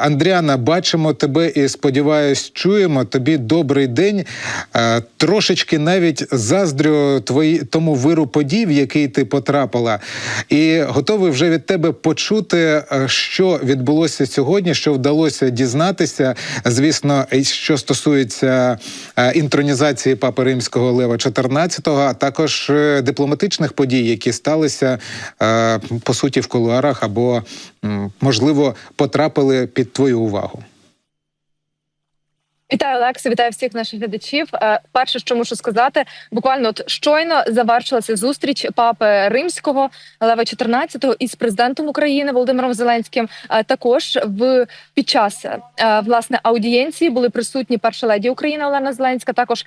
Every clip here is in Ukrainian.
Андріана, бачимо тебе і сподіваюсь, чуємо тобі добрий день. Е, Трошечки навіть заздрю твої тому виру подій, в який ти потрапила, і готовий вже від тебе почути, е, що відбулося сьогодні, що вдалося дізнатися. Звісно, що стосується е, інтронізації папи римського Лева XIV, а також дипломатичних подій, які сталися по суті в кулуарах або можливо потрапили під твою увагу. Вітаю, Олексій, вітаю всіх наших глядачів. Е, Перше, що мушу сказати, буквально от щойно завершилася зустріч папи римського Лева XIV із президентом України Володимиром Зеленським. Е, Також в під час е, власне аудієнції були присутні перша леді України Олена Зеленська, також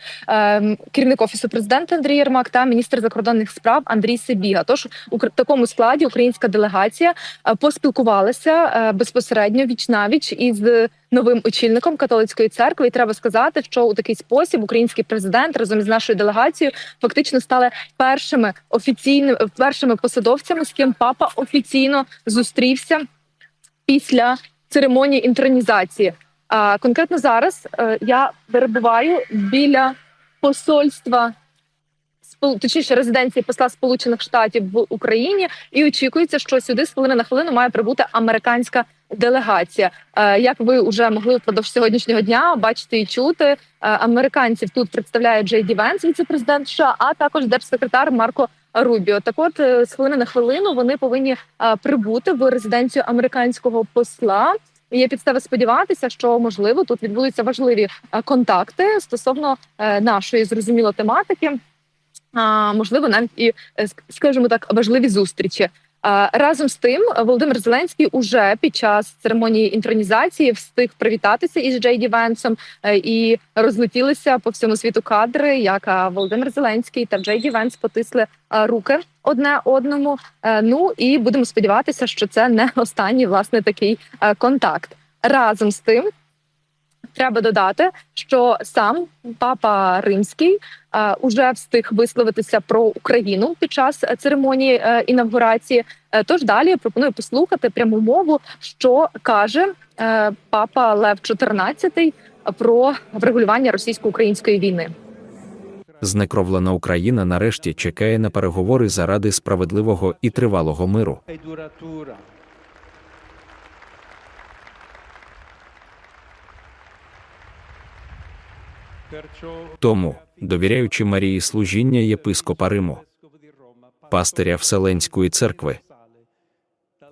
керівник офісу президента Андрій Єрмак та міністр закордонних справ Андрій Сибіга. Тож у такому складі українська делегація поспілкувалася безпосередньо віч навіч із новим очільником католицької церкви. І треба сказати, що у такий спосіб український президент разом із нашою делегацією фактично стали першими офіційними першими посадовцями, з ким папа офіційно зустрівся після церемонії інтронізації. А конкретно зараз е, я перебуваю біля посольства. Точніше, резиденції посла Сполучених Штатів в Україні, і очікується, що сюди з хвилини на хвилину має прибути американська делегація. Е, Як ви вже могли впродовж сьогоднішнього дня бачити і чути, е, американців тут представляє Джей Ді Венс, віце-президент США, а також держсекретар Марко Рубіо. Так, от е, з хвилини на хвилину вони повинні прибути в резиденцію американського посла. Є підстави сподіватися, що можливо тут відбудуться важливі контакти стосовно нашої зрозуміло тематики. А, можливо, навіть і скажімо так, важливі зустрічі. Разом з тим, Володимир Зеленський уже під час церемонії інтронізації встиг привітатися із Джейді Венсом е, і розлетілися по всьому світу кадри, як Володимир Зеленський та Джейді Венс потисли руки одне одному. Е, Ну і будемо сподіватися, що це не останній власне такий е, контакт. Разом з тим. Треба додати, що сам папа римський е, уже встиг висловитися про Україну під час церемонії е, інавгурації. Е, тож далі я пропоную послухати пряму мову, що каже е, папа Лев XIV про врегулювання російсько-української війни. Знекровлена Україна нарешті чекає на переговори заради справедливого і тривалого миру. Тому, довіряючи Марії служіння єпископа Риму, пастиря Вселенської церкви,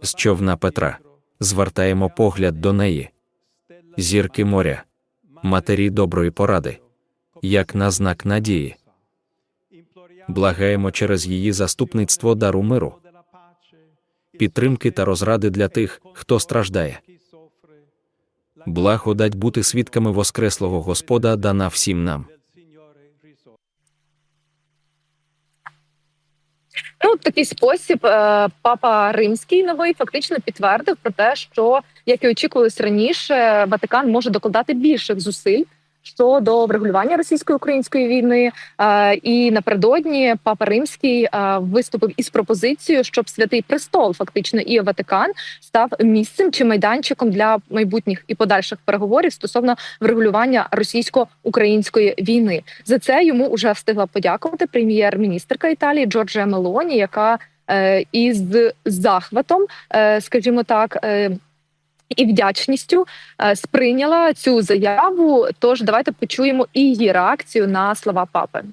з човна Петра, звертаємо погляд до неї, зірки моря, матері доброї поради, як на знак надії. Благаємо через її заступництво дару миру, підтримки та розради для тих, хто страждає. Благодать бути свідками Воскреслого Господа дана всім нам. Ну, такий спосіб е, папа римський новий фактично підтвердив про те, що як і очікувалось раніше, Ватикан може докладати більших зусиль щодо врегулювання російсько-української війни. Е, і напередодні папа римський е, виступив із пропозицією, щоб святий престол, фактично, і Ватикан став місцем чи майданчиком для майбутніх і подальших переговорів стосовно врегулювання російсько-української війни. За це йому вже встигла подякувати прем'єр-міністрка Італії Джорджія Мелоні, яка е, із захватом, скажімо так. І вдячністю е, сприйняла цю заяву. Тож давайте почуємо і її реакцію на слова папи.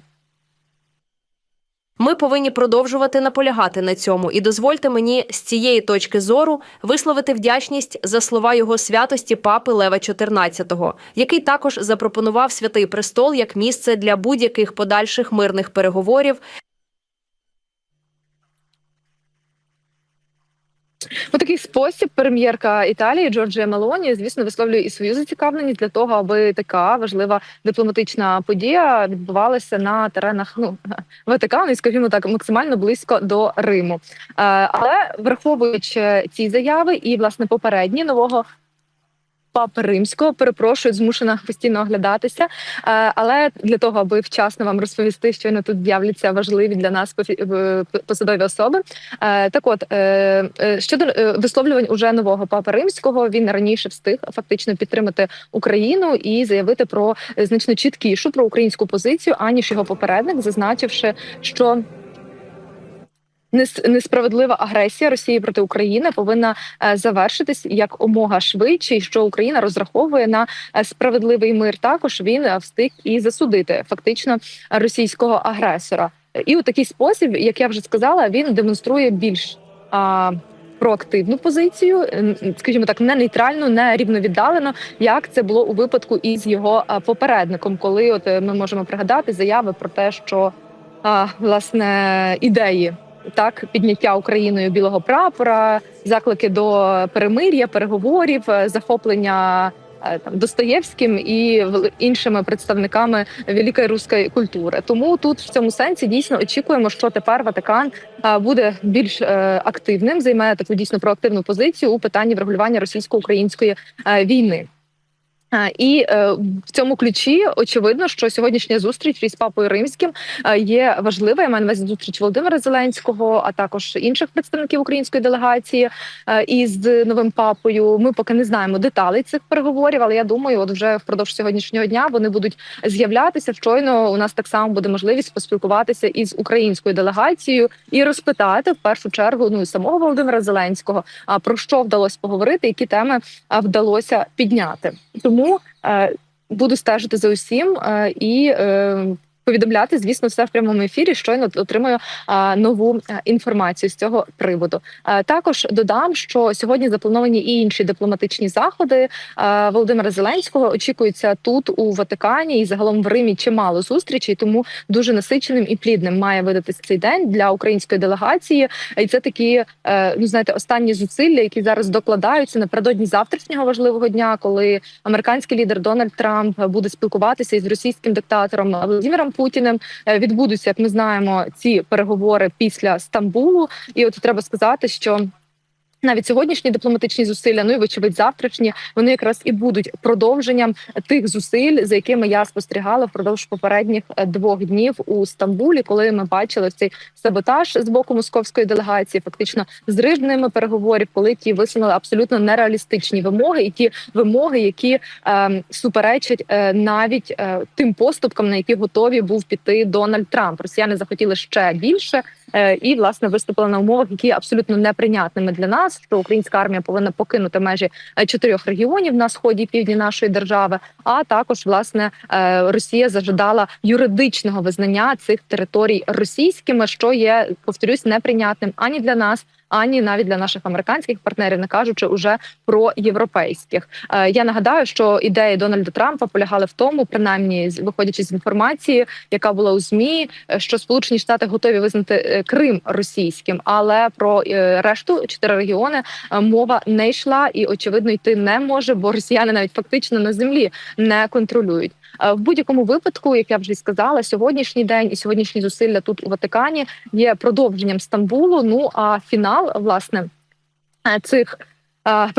Ми повинні продовжувати наполягати на цьому, і дозвольте мені з цієї точки зору висловити вдячність за слова його святості папи Лева XIV, який також запропонував святий престол як місце для будь-яких подальших мирних переговорів У такий спосіб прем'єрка Італії Джорджія Мелоні, звісно, висловлює і свою зацікавленість для того, аби така важлива дипломатична подія відбувалася на теренах ну Ватикану, і скажімо так, максимально близько до Риму. Е, але враховуючи ці заяви і власне попередні нового папи римського. Перепрошую, змушена постійно оглядатися. Е, Але для того, аби вчасно вам розповісти, щойно тут з'являться важливі для нас е, посадові особи. Е, Так, от щодо висловлювань уже нового папи римського, він раніше встиг фактично підтримати Україну і заявити про значно чіткішу про українську позицію, аніж його попередник, зазначивши, що. Нес- Несправедлива агресія Росії проти України повинна е, завершитись як омога швидше, і що Україна розраховує на е, справедливий мир. Також він е, встиг і засудити фактично російського агресора. І у такий спосіб, як я вже сказала, він демонструє більш а, проактивну позицію, скажімо так, не нейтральну, не рівновіддалену, як це було у випадку із його попередником, коли от ми можемо пригадати заяви про те, що а, власне ідеї. Так, підняття Україною білого прапора, заклики до перемир'я, переговорів, е, захоплення е, там Достоєвським і іншими представниками великої руської культури. Тому тут в цьому сенсі дійсно очікуємо, що тепер Ватикан буде більш е, активним, займає таку дійсно проактивну позицію у питанні врегулювання російсько-української е, війни. І е, в цьому ключі очевидно, що сьогоднішня зустріч із папою римським е, є важлива. Я маю на увазі зустріч Володимира Зеленського, а також інших представників української делегації е, із новим папою. Ми поки не знаємо деталей цих переговорів, але я думаю, от вже впродовж сьогоднішнього дня вони будуть з'являтися. Щойно у нас так само буде можливість поспілкуватися із українською делегацією і розпитати в першу чергу ну самого Володимира Зеленського. Про що вдалося поговорити, які теми вдалося підняти. Тому е, буду стежити за усім е, і. Повідомляти, звісно, все в прямому ефірі. Щойно отримаю а, нову інформацію з цього приводу. Також додам, що сьогодні заплановані і інші дипломатичні заходи Володимира Зеленського. Очікується тут у Ватикані і загалом в Римі чимало зустрічей, тому дуже насиченим і плідним має видатись цей день для української делегації. І це такі, е, ну знаєте, останні зусилля, які зараз докладаються напередодні завтрашнього важливого дня, коли американський лідер Дональд Трамп буде спілкуватися із російським диктатором Володимиром Путіним. Е, Відбудуться, як ми знаємо, ці переговори після Стамбулу. І от треба сказати, що. Навіть сьогоднішні дипломатичні зусилля, ну і вочевидь завтрашні, вони якраз і будуть продовженням тих зусиль, за якими я спостерігала впродовж попередніх е, двох днів у Стамбулі, коли ми бачили цей саботаж з боку московської делегації, фактично з ними переговорів, коли ті висунули абсолютно нереалістичні вимоги, і ті вимоги, які е, суперечать е, навіть е, тим поступкам, на які готові був піти Дональд Трамп. Росіяни захотіли ще більше. Е, І власне виступили на умовах, які абсолютно неприйнятними для нас. Що українська армія повинна покинути межі е, чотирьох регіонів на сході і півдні нашої держави. А також власне е, Росія зажадала юридичного визнання цих територій російськими, що є, повторюсь, неприйнятним ані для нас. Ані навіть для наших американських партнерів, не кажучи уже про європейських. Е, я нагадаю, що ідеї Дональда Трампа полягали в тому, принаймні виходячи з інформації, яка була у змі, е, що Сполучені Штати готові визнати е, Крим російським, але про решту чотири регіони мова не йшла і очевидно йти не може, бо росіяни навіть фактично на землі не контролюють. Е, В будь-якому випадку, як я вже сказала, сьогоднішній день і сьогоднішні зусилля тут у Ватикані є продовженням Стамбулу. Ну а фінал власне е, цих. е,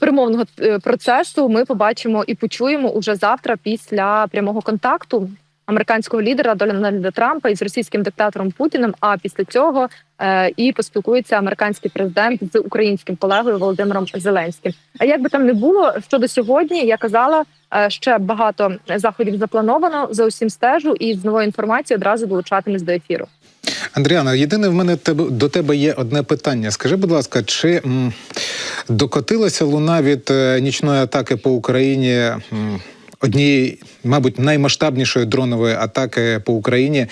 Перемовного процесу ми побачимо і почуємо уже завтра після прямого контакту американського лідера Дональда Трампа із російським диктатором Путіним. А після цього е, і поспілкується американський президент з українським колегою Володимиром Зеленським. А як би там не було щодо сьогодні, я казала, е, ще багато заходів заплановано за усім стежу, і з новою інформацією одразу долучатимусь до ефіру. Андріана, єдине в мене до тебе є одне питання. Скажи, будь ласка, чи докотилася луна від е, нічної атаки по Україні? Однієї, мабуть, наймасштабнішої дронової атаки по Україні,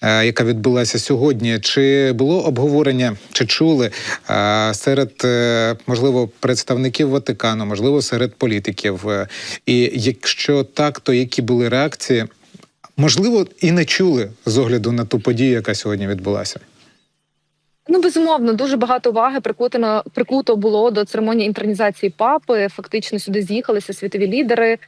е, яка відбулася сьогодні. Чи було обговорення, чи чули е, серед е, можливо представників Ватикану, можливо, серед політиків? І якщо так, то які були реакції? Можливо, і не чули з огляду на ту подію, яка сьогодні відбулася. Ну, безумовно, дуже багато уваги прикутено прикуто було до церемонії інтернізації папи. Фактично сюди з'їхалися світові лідери,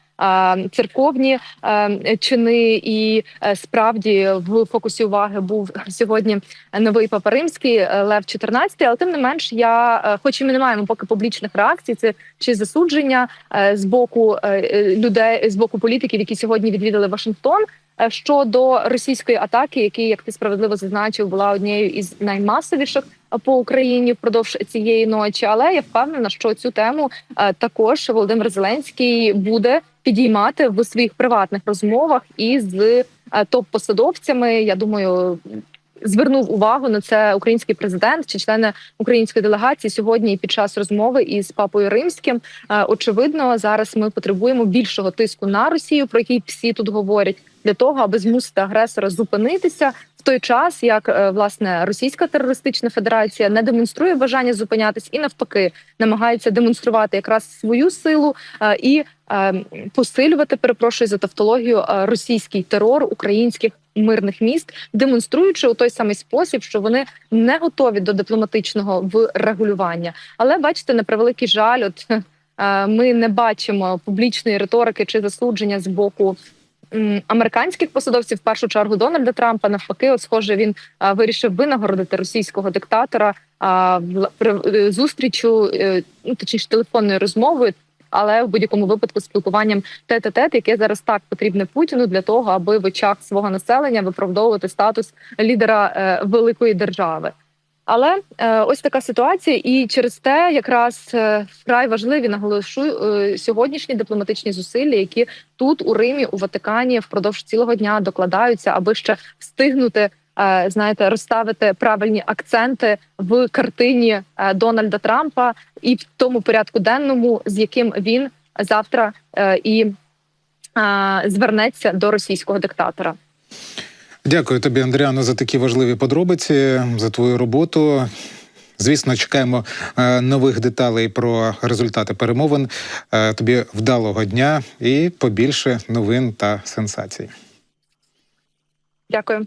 церковні е, чини, і е, справді в фокусі уваги був сьогодні новий папа римський е, Лев 14, Але тим не менш, я хоч і ми не маємо поки публічних реакцій, це чи засудження з боку людей з боку політиків, які сьогодні відвідали Вашингтон. Щодо російської атаки, які, як ти справедливо зазначив, була однією із наймасовіших по Україні впродовж цієї ночі. Але я впевнена, що цю тему також Володимир Зеленський буде підіймати в своїх приватних розмовах із е, топ-посадовцями. Я думаю. Звернув увагу на це український президент чи члени української делегації сьогодні під час розмови із папою римським. Е, Очевидно, зараз ми потребуємо більшого тиску на Росію, про який всі тут говорять, для того, аби змусити агресора зупинитися той час, як е, власне Російська терористична федерація не демонструє бажання зупинятись і навпаки намагається демонструвати якраз свою силу е, і е, посилювати, перепрошую за тавтологію, російський терор українських мирних міст, демонструючи у той самий спосіб, що вони не готові до дипломатичного врегулювання. Але бачите, на превеликий жаль, от ми не бачимо публічної риторики чи засудження з боку. Американських посадовців в першу чергу Дональда Трампа навпаки, от схоже, він вирішив винагородити російського диктатора вла- при- е, зустрічю, е, ну точніше телефонною розмовою, але в будь-якому випадку спілкуванням тет-а-тет, яке зараз так потрібне Путіну для того, аби в очах свого населення виправдовувати статус лідера е, великої держави. Але е, ось така ситуація, і через те якраз е, вкрай важливі наголошую е, сьогоднішні дипломатичні зусилля, які тут у Римі, у Ватикані впродовж цілого дня докладаються, аби ще встигнути. Знаєте, розставити правильні акценти в картині Дональда Трампа і в тому порядку денному, з яким він завтра і звернеться до російського диктатора. Дякую тобі, Андріано, за такі важливі подробиці, за твою роботу. Звісно, чекаємо е, нових деталей про результати перемовин. Е, тобі вдалого дня і побільше новин та сенсацій. Дякую.